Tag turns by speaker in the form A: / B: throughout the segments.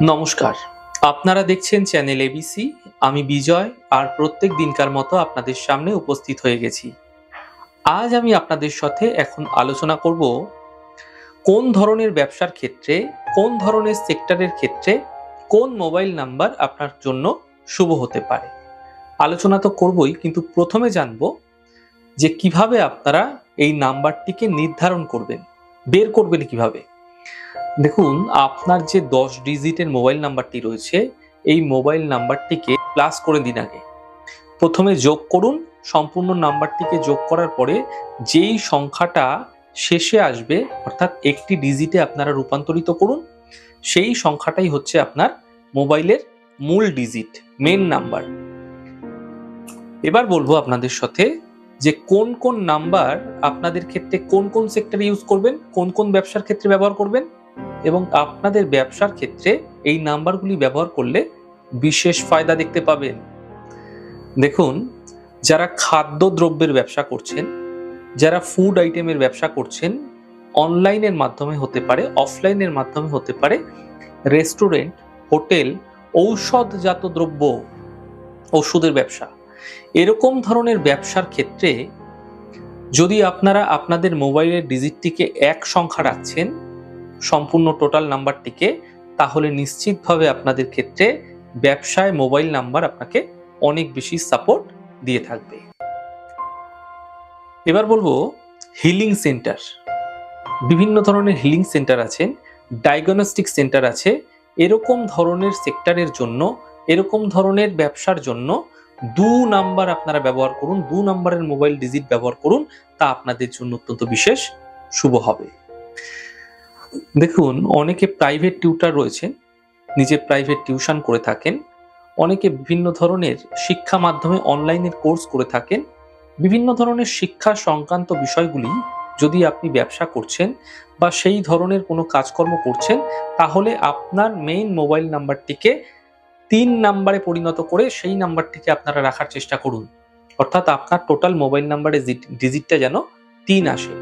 A: নমস্কার। আপনারা দেখছেন চ্যানেল এবিসি আমি বিজয়, আর প্রত্যেক দিনকার মতো আপনাদের সামনে উপস্থিত হয়ে গেছি। আজ আমি আপনাদের সাথে এখন আলোচনা করব, কোন ধরনের ব্যবসার ক্ষেত্রে, কোন ধরনের সেক্টরের ক্ষেত্রে, কোন মোবাইল নাম্বার আপনার জন্য শুভ হতে পারে। আলোচনা তো করবই, কিন্তু প্রথমে জানব যে কীভাবে আপনারা এই নাম্বারটিকে নির্ধারণ করবেন, বের করবেন কীভাবে। দেখুন, আপনার যে দশ ডিজিটের মোবাইল নাম্বারটি রয়েছে, এই মোবাইল নাম্বারটিকে প্লাস করে দিন আগে। প্রথমে যোগ করুন, সম্পূর্ণ নাম্বারটিকে যোগ করার পরে যেই সংখ্যাটা শেষে আসবে, অর্থাৎ একটি ডিজিটে আপনারা রূপান্তরিত করুন, সেই সংখ্যাটাই হচ্ছে আপনার মোবাইলের মূল ডিজিট মেন নাম্বার এবার বলব আপনাদের সাথে যে কোন কোন নাম্বার আপনাদের ক্ষেত্রে কোন কোন সেক্টরে ইউজ করবেন, কোন কোন ব্যবসার ক্ষেত্রে ব্যবহার করবেন এবং আপনাদের ব্যবসার ক্ষেত্রে এই নাম্বারগুলি ব্যবহার করলে বিশেষ ফায়দা দেখতে পাবেন। দেখুন, যারা খাদ্য দ্রব্যের ব্যবসা করছেন, যারা ফুড আইটেমের ব্যবসা করছেন অনলাইনের মাধ্যমে হতে পারে অফলাইনের মাধ্যমে হতে পারে রেস্টুরেন্ট হোটেল ঔষধজাত দ্রব্য, ওষুধের ব্যবসা। এরকম ধরনের ব্যবসার ক্ষেত্রে যদি আপনারা আপনাদের মোবাইলের ডিজিটটিকে এক সংখ্যা রাখছেন সম্পূর্ণ টোটাল নাম্বারটিকে, তাহলে নিশ্চিতভাবে আপনাদের ক্ষেত্রে ব্যবসায় মোবাইল নাম্বার আপনাকে অনেক বেশি সাপোর্ট দিয়ে থাকবে। এবার বলব হিলিং সেন্টার বিভিন্ন ধরনের হিলিং সেন্টার আছেন ডায়াগনস্টিক সেন্টার আছে, এরকম ধরনের সেক্টরের জন্য, এরকম ধরনের ব্যবসার জন্য দু নাম্বার আপনারা ব্যবহার করুন, দু নাম্বারের মোবাইল ডিজিট ব্যবহার করুন, তা আপনাদের জন্য অত্যন্ত বিশেষ, শুভ হবে। দেখুন, অনেকে প্রাইভেট টিউটার রয়েছেন নিজে প্রাইভেট টিউশন করে থাকেন, অনেকে বিভিন্ন ধরনের শিক্ষা মাধ্যমে অনলাইনের কোর্স করে থাকেন, বিভিন্ন ধরনের শিক্ষা সংক্রান্ত বিষয়গুলি যদি আপনি ব্যবসা করছেন বা সেই ধরনের কোনো কাজকর্ম করছেন, তাহলে আপনার মেইন মোবাইল নাম্বারটিকে তিন নাম্বারে পরিণত করে সেই নাম্বারটিকে আপনারা রাখার চেষ্টা করুন। অর্থাৎ আপনার টোটাল মোবাইল নাম্বারের ডিজিটটা যেন তিন আসে।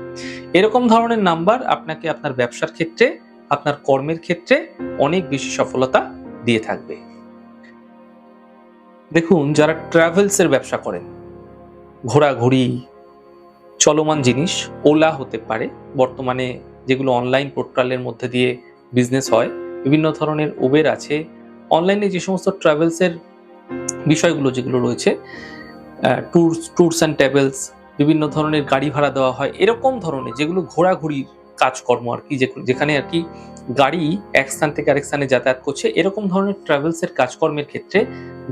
A: এরকম ধরনের নাম্বার আপনাকে আপনার ব্যবসার ক্ষেত্রে, আপনার কর্মের ক্ষেত্রে অনেক বেশি সফলতা দিয়ে থাকবে। দেখুন, যারা ট্রাভেলস এর ব্যবসা করেন, ঘোরাঘুরি, চলমান জিনিস, ওলা হতে পারে, বর্তমানে যেগুলো অনলাইন পোর্টালের মধ্যে দিয়ে বিজনেস হয়, বিভিন্ন ধরনের উবের আছে অনলাইনে যে সমস্ত ট্রাভেলসের বিষয়গুলো যেগুলো রয়েছে ট্যুরস ট্যুরস অ্যান্ড ট্রাভেলস বিভিন্ন ধরনের গাড়ি ভাড়া দেওয়া হয়, এরকম ধরনের যেগুলো ঘোরাঘুরির কাজকর্ম আর কি যেখানে আর কি গাড়ি এক স্থান থেকে আরেক স্থানে যাতায়াত করছে, এরকম ধরনের ট্রাভেলসের কাজকর্মের ক্ষেত্রে,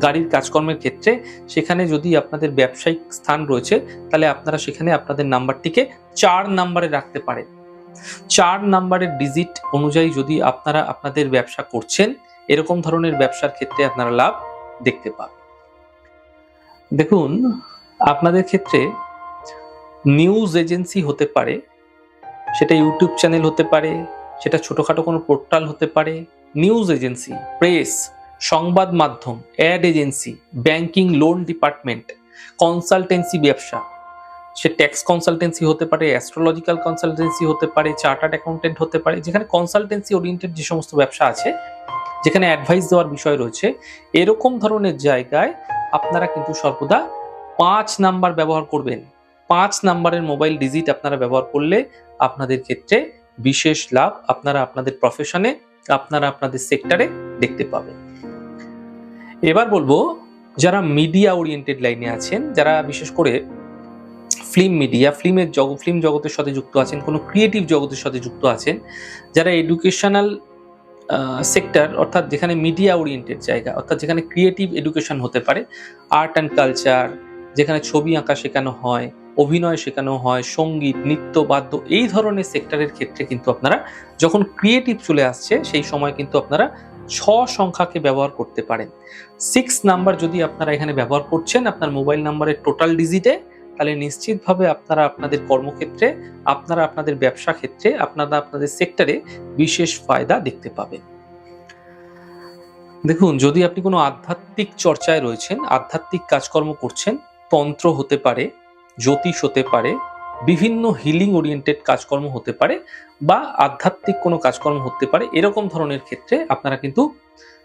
A: গাড়ির কাজকর্মের ক্ষেত্রে সেখানে যদি আপনাদের ব্যবসায়িক স্থান রয়েছে, তাহলে আপনারা সেখানে আপনাদের নাম্বারটিকে চার নাম্বারে রাখতে পারেন। চার নাম্বারের ডিজিট অনুযায়ী যদি আপনারা আপনাদের ব্যবসা করছেন, এরকম ধরনের ব্যবসার ক্ষেত্রে আপনারা লাভ দেখতে পাবেন। দেখুন, আপনাদের ক্ষেত্রে নিউজ এজেন্সি হতে পারে, সেটা ইউটিউব চ্যানেল হতে পারে, সেটা ছোটোখাটো কোনো পোর্টাল হতে পারে নিউজ এজেন্সি প্রেস সংবাদ মাধ্যম ad agency banking loan department consultancy ব্যবসা, সে ট্যাক্স কনসালটেন্সি হতে পারে অ্যাস্ট্রোলজিক্যাল কনসালটেন্সি হতে পারে চার্টার্ড অ্যাকাউন্টেন্ট হতে পারে, যেখানে কনসালটেন্সি ওরিয়েন্টেড যে সমস্ত ব্যবসা আছে, যেখানে অ্যাডভাইস দেওয়ার বিষয় রয়েছে, এরকম ধরনের জায়গায় আপনারা কিন্তু সর্বদা পাঁচ নাম্বার ব্যবহার করবেন। পাঁচ নাম্বারের মোবাইল ডিজিট আপনারা ব্যবহার করলে আপনাদের ক্ষেত্রে বিশেষ লাভ আপনারা আপনাদের প্রফেশনে আপনারা আপনাদের সেক্টরে দেখতে পাবেন। এবার বলব, যারা মিডিয়া ওরিয়েন্টেড লাইনে আছেন, যারা বিশেষ করে ফিল্ম মিডিয়া ফিল্মের জগৎ ফিল্ম জগতের সাথে যুক্ত আছেন, কোনো ক্রিয়েটিভ জগতের সাথে যুক্ত আছেন, যারা এডুকেশনাল সেক্টর অর্থাৎ যেখানে মিডিয়া ওরিয়েন্টেড জায়গা, অর্থাৎ যেখানে ক্রিয়েটিভ এডুকেশন হতে পারে আর্ট অ্যান্ড কালচার যেখানে ছবি আঁকা শেখানো হয় অভিনয় শেখানো হয়, সংগীত, নৃত্য, বাদ্য এই ধরনের সেক্টরের ক্ষেত্রে কিন্তু আপনারা যখন ক্রিয়েটিভ চলে আসছে, সেই সময় কিন্তু আপনারা ছ সংখ্যাকে ব্যবহার করতে পারেন। সিক্স নাম্বার যদি আপনারা এখানে ব্যবহার করছেন, আপনার মোবাইল নাম্বারের টোটাল ডিজিটে তাহলে নিশ্চিতভাবে আপনারা আপনাদের কর্মক্ষেত্রে, আপনারা আপনাদের ব্যবসা ক্ষেত্রে, আপনারা আপনাদের সেক্টরে বিশেষ ফায়দা দেখতে পাবেন। দেখুন, যদি আপনি কোনো আধ্যাত্মিক চর্চায় রয়েছেন, আধ্যাত্মিক কাজকর্ম করছেন, তন্ত্র হতে পারে জ্যোতিষ হতে পারে, বিভিন্ন হিলিং ওরিয়েন্টেড কাজকর্ম হতে পারে বা আধ্যাত্মিক কোনো কাজকর্ম হতে পারে, এরকম ধরনের ক্ষেত্রে আপনারা কিন্তু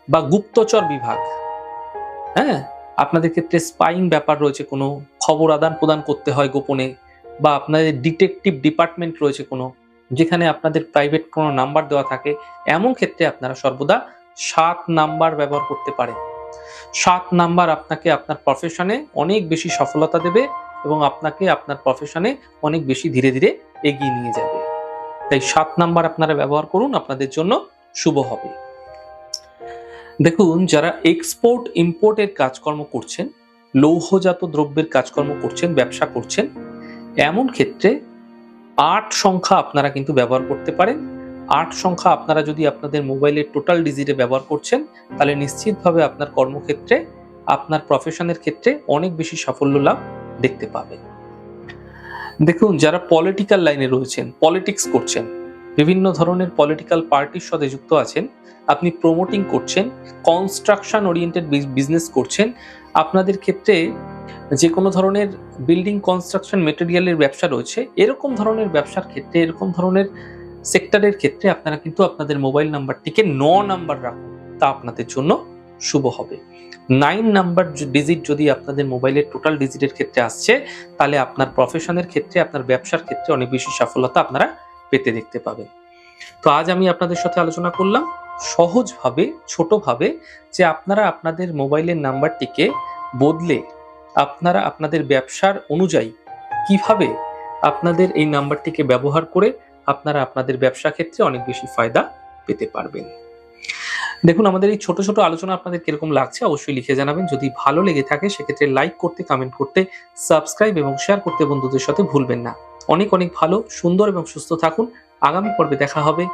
A: বা গুপ্তচর বিভাগ হ্যাঁ? আপনাদের ক্ষেত্রে স্পাইং ব্যাপার রয়েছে, কোনো খবর আদান প্রদান করতে হয় গোপনে বা আপনাদের ডিটেকটিভ ডিপার্টমেন্ট রয়েছে কোনো, যেখানে আপনাদের প্রাইভেট কোনো নাম্বার দেওয়া থাকে, এমন ক্ষেত্রে আপনারা সর্বদা সাত নাম্বার ব্যবহার করতে পারেন। সাত নাম্বার আপনাকে আপনার প্রফেশনে অনেক বেশি সফলতা দেবে এবং আপনাকে আপনার প্রফেশনে অনেক বেশি ধীরে ধীরে এগিয়ে নিয়ে যাবে। তাই সাত নাম্বার আপনারা ব্যবহার করুন, আপনাদের জন্য শুভ হবে। দেখুন, যারা এক্সপোর্ট ইম্পোর্টের কাজকর্ম করছেন, লৌহজাত দ্রব্যের কাজকর্ম করছেন, ব্যবসা করছেন, এমন ক্ষেত্রে আট সংখ্যা আপনারা কিন্তু ব্যবহার করতে পারেন। আট সংখ্যা আপনারা যদি আপনাদের মোবাইলের টোটাল ডিজিটে ব্যবহার করছেন, তাহলে নিশ্চিতভাবে আপনার কর্মক্ষেত্রে, আপনার প্রফেশনের ক্ষেত্রে অনেক বেশি সাফল্য লাভ দেখতে পাবেন দেখুন, যারা পলিটিক্যাল লাইনে রয়েছেন পলিটিক্স করছেন, বিভিন্ন ধরনের পলিটিক্যাল পার্টির সাথে যুক্ত আছেন, আপনি প্রমোটিং করছেন কনস্ট্রাকশন ওরিয়েন্টেড বিজনেস করছেন, আপনাদের ক্ষেত্রে যে কোনো ধরনের বিল্ডিং কনস্ট্রাকশন মেটেরিয়ালের ব্যবসা রয়েছে, এরকম ধরনের ব্যবসার ক্ষেত্রে, এরকম ধরনের সেক্টরের ক্ষেত্রে আপনারা কিন্তু আপনাদের মোবাইল নাম্বারটিকে ন নাম্বার রাখুন। তা আপনাদের জন্য শুভ হবে। নাইন নাম্বার ডিজিট যদি আপনাদের মোবাইলের টোটাল ডিজিটের ক্ষেত্রে আসছে, তাহলে আপনার প্রফেশনের ক্ষেত্রে, আপনার ব্যবসার ক্ষেত্রে অনেক বেশি সফলতা আপনারা পেতে দেখতে পাবেন। তো আজ আমি আপনাদের সাথে আলোচনা করলাম সহজভাবে, ছোটভাবে যে আপনারা আপনাদের মোবাইলের নাম্বারটিকে বদলে আপনারা আপনাদের ব্যবসার অনুযায়ী কীভাবে আপনাদের এই নাম্বারটিকে ব্যবহার করে আপনারা আপনাদের ব্যবসা ক্ষেত্রে অনেক বেশি ফায়দা পেতে পারবেন। দেখুন, আমাদের এই ছোট ছোট আলোচনা আপনাদের কীরকম লাগছে অবশ্যই লিখে জানাবেন। যদি ভালো লেগে থাকে, সেক্ষেত্রে লাইক করতে কমেন্ট করতে সাবস্ক্রাইব এবং শেয়ার করতে বন্ধুদের সাথে ভুলবেন না। অনেক অনেক ভালো, সুন্দর এবং সুস্থ থাকুন। আগামী পর্বে দেখা হবে।